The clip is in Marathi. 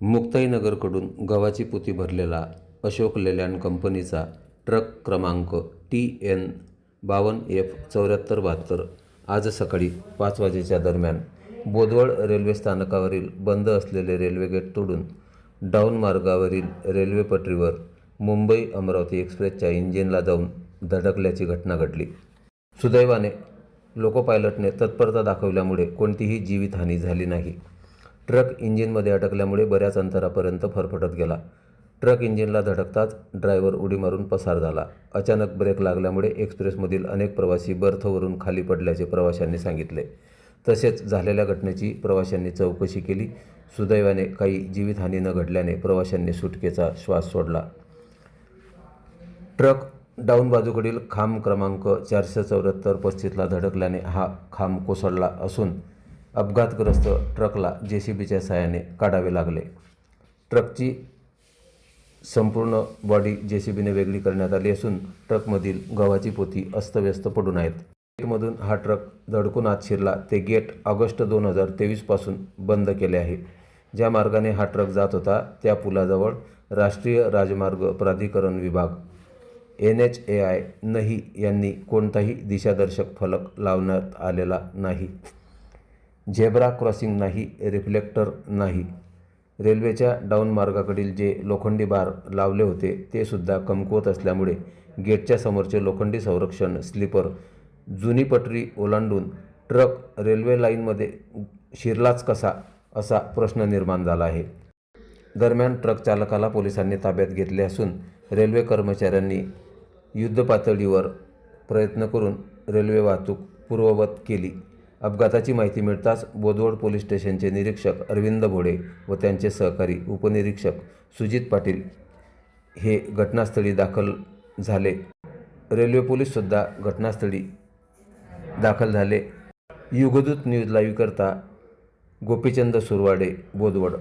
मुक्ताईनगरकडून गव्हाची पोती भरलेला अशोक लेलँड कंपनीचा ट्रक क्रमांक टी एन बावन्न एफ चौऱ्याहत्तर बहात्तर आज सकाळी पाच वाजेच्या दरम्यान बोदवळ रेल्वे स्थानकावरील बंद असलेले रेल्वे गेट तोडून डाऊन मार्गावरील रेल्वे पटरीवर मुंबई अमरावती एक्सप्रेसच्या इंजिनला जाऊन धडकल्याची घटना घडली. सुदैवाने लोको पायलटने तत्परता दाखवल्यामुळे कोणतीही जीवितहानी झाली नाही. ट्रक इंजिनमध्ये अडकल्यामुळे बऱ्याच अंतरापर्यंत फरफटत गेला. ट्रक इंजिनला धडकताच ड्रायव्हर उडी मारून पसार झाला. अचानक ब्रेक लागल्यामुळे एक्सप्रेसमधील अनेक प्रवासी बर्थवरून खाली पडल्याचे प्रवाशांनी सांगितले. तसेच झालेल्या घटनेची प्रवाशांनी चौकशी केली. सुदैवाने काही जीवितहानी न घडल्याने प्रवाशांनी सुटकेचा श्वास सोडला. ट्रक डाऊन बाजूकडील खांब क्रमांक चारशे चौऱ्याहत्तर पस्तीसला धडकल्याने हा खांब कोसळला असून अपघातग्रस्त ट्रकला जे सी बीच्या सहाय्याने काढावे लागले. ट्रकची संपूर्ण बॉडी जे सी बीने वेगळी करण्यात आली असून ट्रकमधील गव्हाची पोती अस्तव्यस्त पडून आहेत. गेटमधून हा ट्रक धडकून आत शिरला. ते गेट ऑगस्ट दोन हजार तेवीसपासून बंद केले आहे. ज्या मार्गाने हा ट्रक जात होता त्या पुलाजवळ राष्ट्रीय राजमार्ग प्राधिकरण विभाग एन एच ए आय नही यांनी कोणताही दिशादर्शक फलक लावण्यात आलेला नाही. झेब्रा क्रॉसिंग नाही रिफ्लेक्टर नाही. रेल्वेच्या डाऊन मार्गाकडील जे लोखंडी बार लावले होते ते सुद्धा कमकुवत असल्यामुळे गेटच्या समोरचे लोखंडी संरक्षण स्लीपर जुनी पटरी ओलांडून ट्रक रेल्वे लाईनमध्ये शिरलाच कसा असा प्रश्न निर्माण झाला आहे. दरम्यान ट्रक चालकाला पोलिसांनी ताब्यात घेतले असून रेल्वे कर्मचाऱ्यांनी युद्धपातळीवर प्रयत्न करून रेल्वे वाहतूक पूर्ववत केली. अपघाताची माहिती मिळताच बोदवड पोलीस स्टेशनचे निरीक्षक अरविंद भोडे व त्यांचे सहकारी उपनिरीक्षक सुजित पाटील हे घटनास्थळी दाखल झाले. रेल्वे पोलीससुद्धा घटनास्थळी दाखल झाले. युगदूत न्यूज लाईव्हकरता गोपीचंद सुरवाडे बोदवड.